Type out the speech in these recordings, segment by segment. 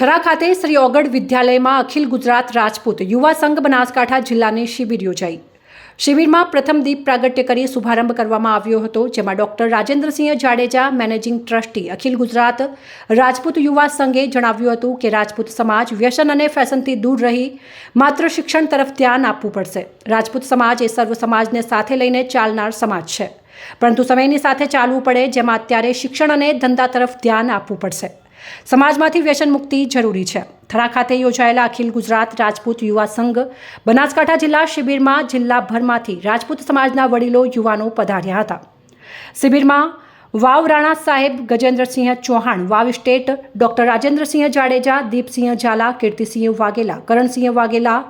થરા ખાતે શ્રી ઓગડ વિદ્યાલયમાં અખિલ ગુજરાત રાજપૂત યુવા સંઘ બનાસકાંઠા જિલ્લાની શિબિર યોજાઈ. શિબિરમાં પ્રથમ દીપ પ્રાગટ્ય કરી શુભારંભ કરવામાં આવ્યો હતો, જેમાં doctor Rajendrasinh Jadeja, managing trustee Akhil Gujarat, Rajput Yuva સંઘે જણાવ્યું હતું કે રાજપૂત સમાજ વ્યસન અને ફેશનથી દૂર રહી, માત્ર શિક્ષણ તરફ ધ્યાન આપવું પડશે. રાજપૂત સમાજ એ સર્વ સમાજને સાથે લઈને ચાલનાર સમાજ છે. પરંતુ સમયની સાથે ચાલવું પડે, જેમાં અત્યારે શિક્ષણ અને ધંધા તરફ ધ્યાન આપવું પડશે. સમાજમાંથી વ્યસન મુક્તિ જરૂરી છે. થરા ખાતે યોજાયેલા અખિલ ગુજરાત રાજપૂત યુવા સંઘ બનાસકાંઠા જિલ્લા શિબિરમાં જિલ્લાભરમાંથી રાજપૂત સમાજના વડીલો યુવાનો પધાર્યા હતા. શિબિરમાં વાવ રાણા સાહેબ ગજેન્દ્રસિંહ ચૌહાણ, વાવ સ્ટેટ ડોક્ટર રાજેન્દ્રસિંહ જાડેજા, દીપસિંહ ઝાલા, કીર્તિસિંહ વાઘેલા, કરણસિંહ વાઘેલા,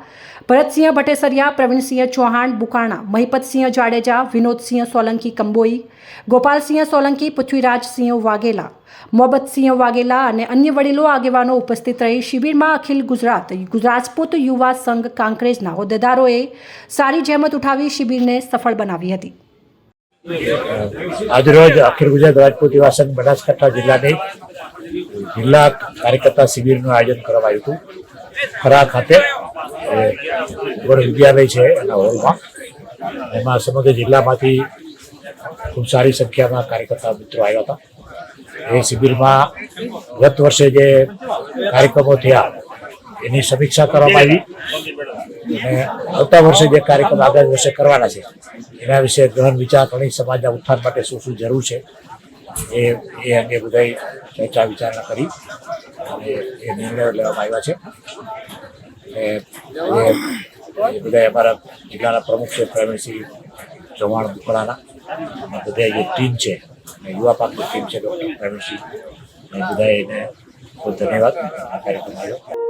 ભરતસિંહ ભટેસરિયા, પ્રવીણસિંહ ચૌહાણ, બુકાણા, મહિપતસિંહ જાડેજા, વિનોદસિંહ સોલંકી કંબોઈ, ગોપાલસિંહ સોલંકી, પૃથ્વીરાજસિંહ વાઘેલા મોહબ્બતસિંહ વાઘેલા અને અન્ય વડીલો આગેવાનો ઉપસ્થિત રહી શિબિરમાં અખિલ ગુજરાત રાજપૂત યુવા સંઘ કાંકરેજના હોદ્દેદારોએ સારી જહેમત ઉઠાવી શિબિરને સફળ બનાવી હતી. આજરોજ અખિલ ગુજરાત રાજપૂત યુવા બનાસકાંઠા જિલ્લાની જિલ્લા કાર્યકર્તા શિબિરનું આયોજન કરવામાં આવ્યું હતું. ખરા ખાતે વિદ્યાલય છે એના હોલમાં. એમાં સમગ્ર જિલ્લામાંથી ખૂબ સારી સંખ્યામાં કાર્યકર્તા મિત્રો આવ્યા હતા. એ શિબિરમાં ગત વર્ષે જે કાર્યક્રમો થયા, એની સમીક્ષા કરવામાં આવી. અને આવતા વર્ષે જે કાર્યક્રમ આગામી વર્ષે કરવાના છે, એના વિશે ગ્રહણ વિચાર ઘણી સમાજના ઉત્થાન માટે શું શું જરૂર છે, એ એ અંગે બધાય ચર્ચા વિચારણા કરી અને એ નિર્ણયો લેવામાં આવ્યા છે. અને બધા અમારા જિલ્લાના પ્રમુખ છે, પ્રવીણસિંહ ચૌહાણ બુકડાના, અને બધા જે ટીમ છે, અને યુવા પાકની ટીમ છે, ડૉક્ટર પ્રવીણસિંહ, એ બધા એને ખૂબ ધન્યવાદ. આ કાર્યક્રમ આવ્યો.